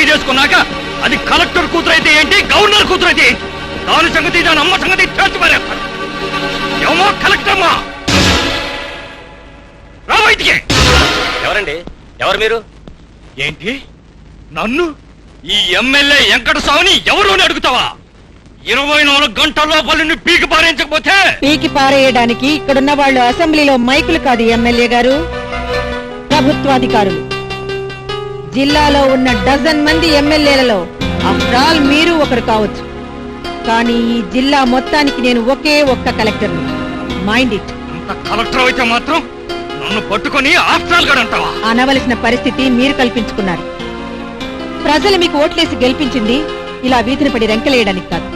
పెళ్ళి చేసుకున్నాక అది కలెక్టర్ కూతురు అయితే ఏంటి? గవర్నర్ కూతురు అయితే ఏంటి? దాని సంగతి దాని అమ్మ సంగతి తేల్చి పారేస్తాను ఏమో కలెక్టర్ అమ్మా. రా బయటికి ఎవరండి? ఎవరు మీరు? ఏంటి? నన్ను? ఈ ఎమ్మెల్యే వెంకట స్వామిని ఎవరు అని అడుగుతావా? ఇరవై నాలుగు గంటల లోపల పీకి పారించకపోతే పీకి పారేయడానికి ఇక్కడున్న వాళ్ళు అసెంబ్లీలో మైకులు కాదు ఎమ్మెల్యే గారు. ప్రభుత్వాధికారులు. జిల్లాలో ఉన్న డజన్ మంది ఎమ్మెల్యేలలో ఆఫ్టర్ ఆల్ మీరు ఒకరు కావచ్చు. కానీ ఈ జిల్లా మొత్తానికి నేను ఒకే ఒక్క కలెక్టర్ మైండ్ ఇట్. కలెక్టర్ అయితే మాత్రం నన్ను పట్టుకొని అంటావా అనవలసిన పరిస్థితి మీరు కల్పించుకున్నారు. ప్రజలు మీకు ఓట్లేసి గెలిపించింది ఇలా వీధిని పడి రెంకలేయడానికి కాదు.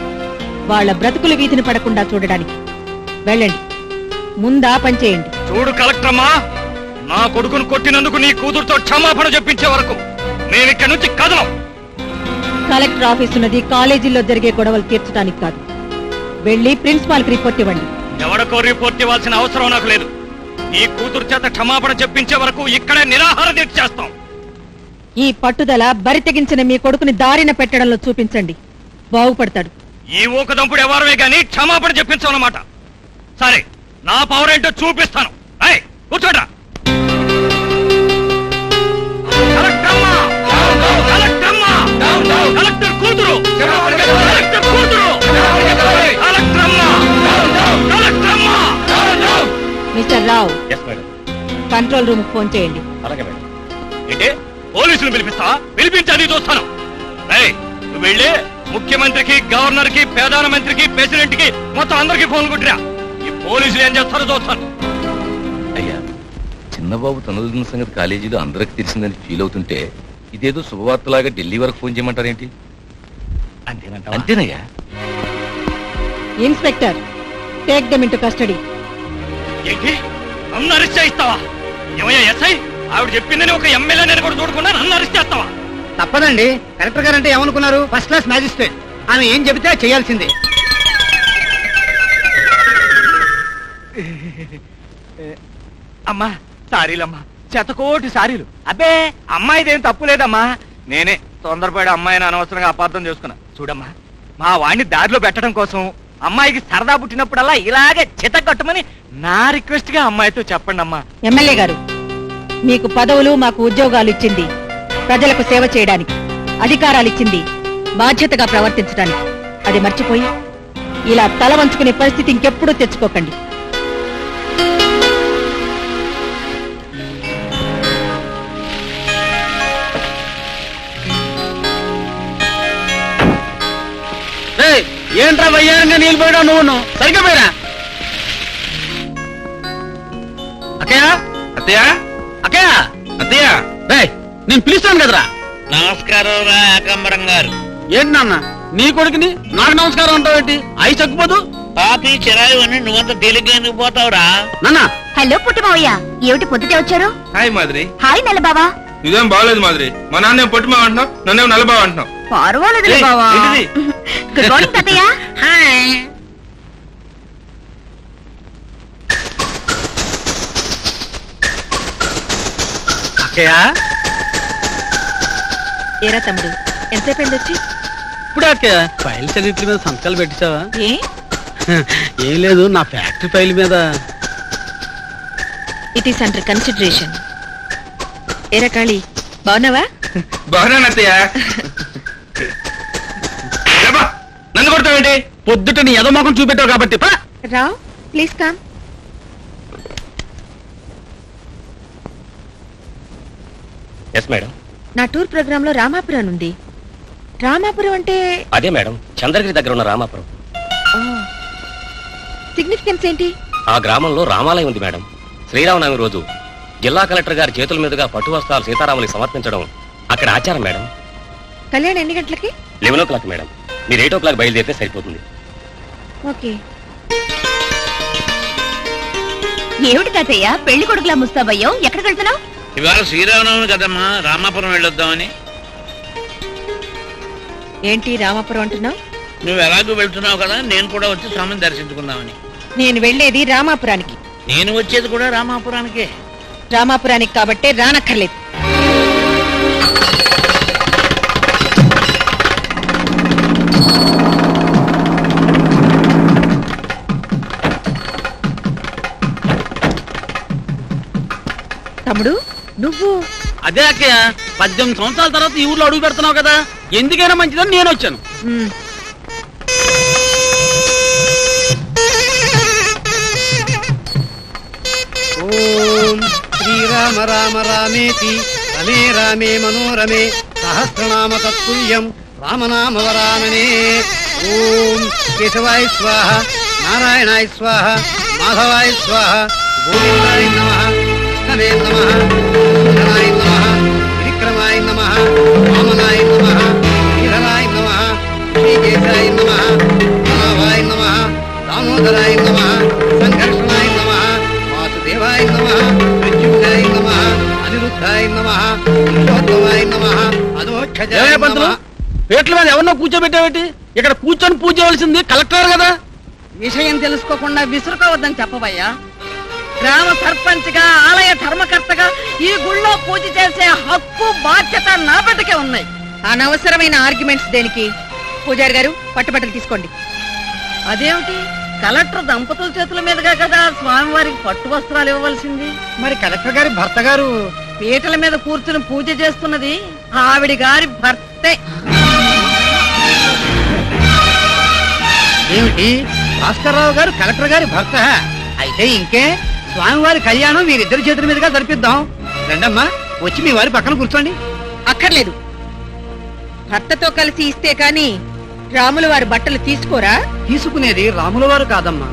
వాళ్ళ బ్రతుకులు వీధిని పడకుండా చూడడానికి. వెళ్ళండి. ముందా పనిచేయండి చూడు కలెక్టర్ అమ్మా నా కొడుకును కొట్టినందుకు నీ కూతురుతో క్షమాపణ చెప్పించే వరకు నేను ఇక్కడి నుంచి కదలం. కలెక్టర్ ఆఫీస్ ఉన్నది కాలేజీల్లో జరిగే గొడవలు తీర్చడానికి కాదు. వెళ్ళి ప్రిన్సిపాల్కి రిపోర్ట్ ఇవ్వండి. ఎవరికో రిపోర్ట్ ఇవ్వాల్సిన అవసరం నాకు లేదు. నీ కూతురు చేత క్షమాపణ చెప్పించే వరకు ఇక్కడే నిరాహార దీక్ష చేస్తాం. ఈ పట్టుదల బరి తెగించిన మీ కొడుకుని దారిన పెట్టడంలో చూపించండి. బాగుపడతాడు. ఈ ఊకదంపుడు ఎవరమే గాని క్షమాపణ చెప్పించాలన్నమాట. సరే నా పవర్ ఏంటో చూపిస్తాను. కంట్రోల్ రూమ్ ఫోన్ చేయండి. అలాగే మేడం. ఏంటి? పోలీసులు పిలిపిస్తా పిలిపించాలి చూస్తాను. నువ్వు వెళ్ళి ముఖ్యమంత్రికి గవర్నర్కి ప్రధానమంత్రికి ప్రెసిడెంట్కి మొత్తం అందరికి ఫోన్ కొట్టిరా. ఈ పోలీసులు ఏం చేస్తారో చూస్తాను. అయ్యా చిన్నబాబు తనదున్న సంగతి కాలేజీలో అందరికి తెలిసిందని ఫీల్ అవుతుంటే ఇదేదో శుభవార్తలాగా ఢిల్లీ వరకు ఫోన్ చేయమంటారేంటి? అంతేనయ్యా. Inspector take them into custody ఏంటి? నన్ను అరెస్ట్ చేయిస్తావా? ఏమయ్యా ఎస్ఐ? ఆవిడ చెప్పిందని ఒక ఎమ్మెల్యే నేను కూడా చూడకుండా నన్ను అరెస్ట్ చేస్తావా? తప్పదండి. కలెక్టర్ గారు అంటే ఏమనుకున్నారు? ఫస్ట్ క్లాస్ మ్యాజిస్ట్రేట్ ఆమె ఏం చెబితే చేయాల్సిందే. అమ్మా సారీలమ్మా. శతకోటి సారీలు. అబ్బే అమ్మాయిదేం తప్పు లేదమ్మా. నేనే తొందరపడి అమ్మాయిని అనవసరంగా అపార్థం చేసుకున్నా. చూడమ్మా మా వాడిని దారిలో పెట్టడం కోసం అమ్మాయికి సరదా పుట్టినప్పుడల్లా ఇలాగే చిత కట్టమని నా రిక్వెస్ట్గా అమ్మాయితో చెప్పండి అమ్మా. ఎమ్మెల్యే గారు మీకు పదవులు మాకు ఉద్యోగాలు ఇచ్చింది. ప్రజలకు సేవ చేయడానికి అధికారాలు ఇచ్చింది బాధ్యతగా ప్రవర్తించడానికి. అది మర్చిపోయి ఇలా తల వంచుకునే పరిస్థితి ఇంకెప్పుడూ తెచ్చుకోకండి. ఏంట్రా వయ్యారంగా నీళ్ళు పోయడా నువ్వు సరిగ్గా పోయిరా. అక్కయ్య? అత్తయ్య? అక్కయ్య? అత్తయ్య? రేయ్ నేను పిలుస్తాను కదరా. నమస్కారం రా ఏకంబరం గారు. ఏంటి నాన్న నీ కొడుకుని నాకు నమస్కారం అంటావేంటి అయి చక్కుపోదు పాపి చిరాయి అని నువ్వంత తేలిగ్గా ఎందుకు పోతావురా? నాన్న. హలో పుట్టుమావయ్య ఏమిటి పొద్దుటే వచ్చారు? హాయ్ మాదిరి హాయ్ నల్లబావా. ఇదేం బాగలేదు మాదిరి మా నాన్న పొట్టిమా అంటున్నావు? నన్నేమో నల్లబావ అంటున్నావు? పర్వాలేదు బావా. ఏంటిది? గుడ్ మార్నింగ్ తాతయ్య. హాయ్ అక్కయ్య? ఏరా తమ్ముడు ఎంతసేపు అయింది వచ్చి? ఇప్పుడు అక్కయ్య ఫైల్స్ అన్నింటి మీద సంతకాలు పెట్టించావా? ఏ? ఏం లేదు నా ఫ్యాక్టరీ ఫైల్ మీద. ఇట్ ఈస్ అండర్ కన్సిడరేషన్ ఏరా కాళీ బాగున్నావా? బాగున్నాను అత్తయ్య. కొడతావేంటి పొద్దుట నీ ఎదమోకం చూపెట్టావు కాబట్టి. Rao please come yes madam నా టూర్ ప్రోగ్రామ్లో రామాపురం ఉంది. రామాపురం అంటే అదే మేడం చంద్రగిరి దగ్గర ఉన్న రామాపురం. సిగ్నిఫికెన్స్ ఏంటి? ఆ గ్రామంలో రామాలయం ఉంది మేడం శ్రీరామనవమి రోజు జిల్లా కలెక్టర్ గారి చేతుల మీదుగా పట్టు వస్త్రాలు సీతారాములకు సమర్పించడం అక్కడ ఆచారం మేడం కళ్యాణ్ ఎన్ని గంటలకి? లెవెన్ ఓ క్లాక్ మేడం మీరు ఎయిట్ ఓ క్లాక్ బయలుదేరితే సరిపోతుంది. ఓకే. ఏమిటి తాతయ్య? పెళ్ళి కొడుకులా ముస్తాబయ్యావు ఎక్కడికి వెళ్తున్నావు? ఇవాళ శ్రీరామనవమి కదమ్మా. రామాపురం వెళ్ళొద్దామని. ఏంటి రామాపురం అంటున్నావు? నువ్వు ఎలాగో వెళ్తున్నావు కదా నేను కూడా వచ్చి స్వామిని దర్శించుకుందామని. నేను వెళ్ళేది రామాపురానికి. నేను వచ్చేది కూడా రామాపురానికే. రామాపురానికి కాబట్టే రానక్కర్లేదు. తమ్ముడు నువ్వు? అదే అక్కయ్య పద్దెనిమిది సంవత్సరాల తర్వాత ఈ ఊర్లో అడుగు పెడుతున్నావు కదా. ఎందుకైనా మంచిదని నేను వచ్చాను. ఓం శ్రీరామ రామ రామేతి రమే రామే మనోరమే సహస్రనామ తత్తుల్యం. రామనామ వరాననే ఓం కేశవాయ స్వాహ నారాయణాయ స్వాహ మాధవాయ స్వాహ గోవిందాయ నమ కృష్ణవే నమ సుధనాయ నమ విక్రమాయ నమ వామనాయ నమ శ్రీధరాయ నమ శ్రీకేశాయ నమ మాధవాయ నమ దామోదరాయ నమ సంఘర్షణాయ నమ వాసుదేవాయ నమ మృత్యుంజాయ నమ అనిరుద్ధాయ నమ పురుషోత్తమాయ నమ అధోక్షజాయ నమ. పేట్ల మీద ఎవరినో కూర్చోబెట్టావేటి? ఇక్కడ కూర్చొని పూజ చేయవలసింది కలెక్టర్ కదా? విషయం తెలుసుకోకుండా విసురుకోవద్దని చెప్పవయ్యా. గ్రామ సర్పంచ్గా ఆలయ ధర్మకర్తగా ఈ గుళ్ళో పూజ చేసే హక్కు బాధ్యత నా బిడ్డకే ఉన్నాయి. అనవసరమైన ఆర్గ్యుమెంట్స్ దేనికి? పూజారి గారు పట్టుబట్టలు తీసుకోండి. అదేమిటి? కలెక్టర్ దంపతుల చేతుల మీదుగా కదా స్వామివారికి పట్టు వస్త్రాలు ఇవ్వవలసింది? మరి కలెక్టర్ గారి భర్త గారు పీటల మీద కూర్చుని పూజ చేస్తున్నది ఆవిడ గారి భర్తే. ఏమిటి? భాస్కర్రావు గారు కలెక్టర్ గారి భర్త. అయితే ఇంకే స్వామివారి కళ్యాణం వీరిద్దరి చేతుల మీదుగా జరిపిద్దాం. రండమ్మా వచ్చి మీ వారి పక్కన కూర్చోండి. అక్కర్లేదు. భర్తతో కలిసి ఇస్తే కాని రాముల వారి బట్టలు తీసుకోరా? తీసుకునేది రాముల వారు కాదమ్మా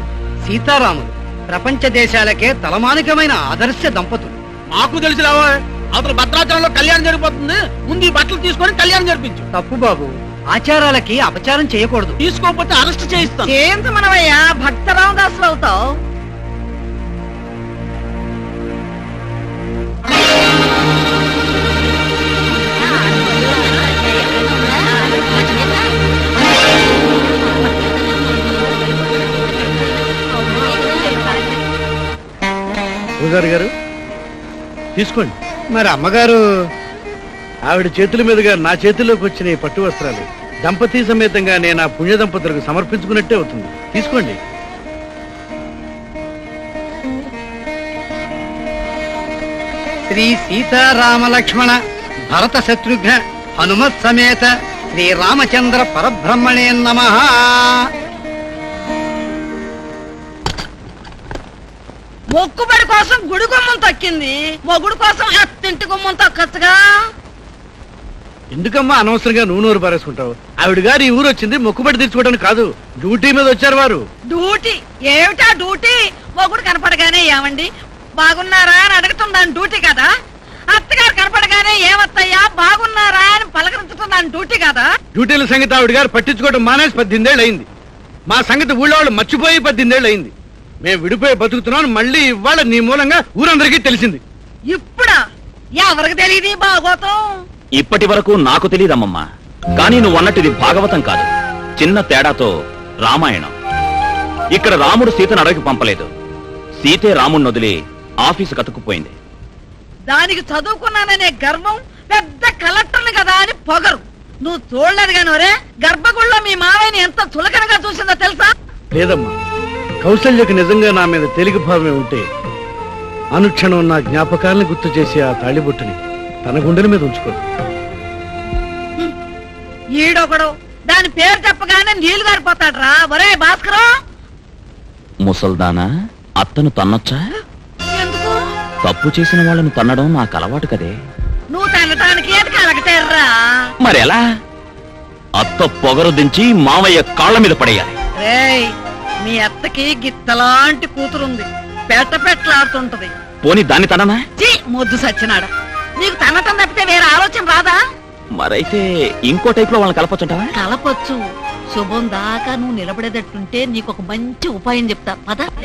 సీతారాములు. ప్రపంచ దేశాలకే తలమానికమైన ఆదర్శ దంపతులు. మాకు తెలిసి రావా అతను భద్రాచలంలో కళ్యాణం జరిగిపోతుంది. ముందు ఈ బట్టలు తీసుకొని కళ్యాణం జరిపించు. తప్పు బాబు. ఆచారాలకి అపచారం చేయకూడదు. తీసుకోకపోతే అరెస్ట్ చేయిస్తాం. ఏంత మనవయ్యా భక్త రామదాసులు అవుతావు పూజారి గారు తీసుకోండి. మరి అమ్మగారు ఆవిడ చేతుల మీదుగా నా చేతిలోకి వచ్చిన ఈ పట్టు వస్త్రాలు దంపతి సమేతంగా నేను ఆ పుణ్య దంపతులకు సమర్పించుకున్నట్టే అవుతుంది. తీసుకోండి. శ్రీ సీతారామ లక్ష్మణ భరత శత్రుఘ్న హనుమత్ సమేత శ్రీ రామచంద్ర పరబ్రహ్మణే నమ. మొక్కుబడి కోసం గుడి గుమ్మం తక్కింది. మొగుడు కోసం అత్తింటి గుమ్మం తక్కచ్చుగా. ఎందుకమ్మా అనవసరంగా నువ్వు నోరు పారేసుకుంటావు? ఆవిడ గారు ఈ ఊరు వచ్చింది మొక్కుబడి తీర్చుకోవడానికి కాదు. డ్యూటీ మీద వచ్చారు వారు. డ్యూటీ? ఏమిటా డ్యూటీ? మొగుడు కనపడగానే ఏమండి? బాగున్నారా అని అడగటం దాని డ్యూటీ కదా? అత్తగారు కనపడగానే ఏమత్తయ్యా? బాగున్నారా అని పలకరించటం దాని డ్యూటీ కదా? డ్యూటీల సంగతి ఆవిడ గారు పట్టించుకోవడం మానేసి పద్దెనిమిదేళ్ళు అయింది. మా సంగతి ఊళ్ళో వాళ్ళు మర్చిపోయి పద్దెనిమిదేళ్ళు అయింది. మేము విడిపోయి బతుకుతున్నాం మళ్ళీ ఇవాళ నీ మూలంగా ఊరందరికీ తెలిసింది. ఇప్పుడా? ఎవరికి తెలియదు బాగోతం ఇప్పటి వరకు నాకు తెలియదమ్మమ్మా కానీ నువ్వు అన్నట్టుది భాగవతం కాదు. చిన్న తేడాతో రామాయణం. ఇక్కడ రాముడు సీతను అడవికి పంపలేదు. సీతే రాముడిని వదిలి ఆఫీసు కతుక్కుపోయింది. దానికి చదువుకున్నాననే గర్వం పెద్ద కలెక్టర్ని కదా అని పొగరు. నువ్వు చూడలేదు గాని ఒరే గర్భగుళ్ళో మీ మావయ్యని ఎంత చులకనగా చూసిందో తెలుసా? లేదమ్మా. కౌశల్యకు నిజంగా నా మీద తేలిక భావమే ఉంటే అనుక్షణం నా జ్ఞాపకాలను గుర్తు చేసి ఆ తాళిబొట్టుని తన గుండెల మీద ఉంచుకో. ఈడొకడు దాని పేరు చెప్పగానే నీళ్ళు గారిపోతాడు రా ఒరే భాస్కరం! ముసల్దానా అత్తను తన్నొచ్చా? ఎందుకు? తప్పు చేసిన వాళ్ళని తన్నడం నాకు అలవాటు కదే. నువ్వు తినటానికి ఏది కలగటేర్రా మరెలా? అత్త పొగరు దించి మావయ్య కాళ్ళ మీద పడేయాలి. రేయ్ మీ అత్తకి గిత్తలాంటి కూతురుంది. పెట్ట పెట్టలాడుతుంటది పోని దాన్ని తననా? చీ మొద్దు సచ్చినాడ? నీకు తనటం తప్పితే వేరే ఆలోచన రాదా? మరైతే ఇంకో టైప్లో వాళ్ళని కలపచ్చుంటావా? కలపొచ్చు. శుభం దాకా నువ్వు నిలబడేటట్టుంటే నీకు ఒక మంచి ఉపాయం చెప్తా. పద.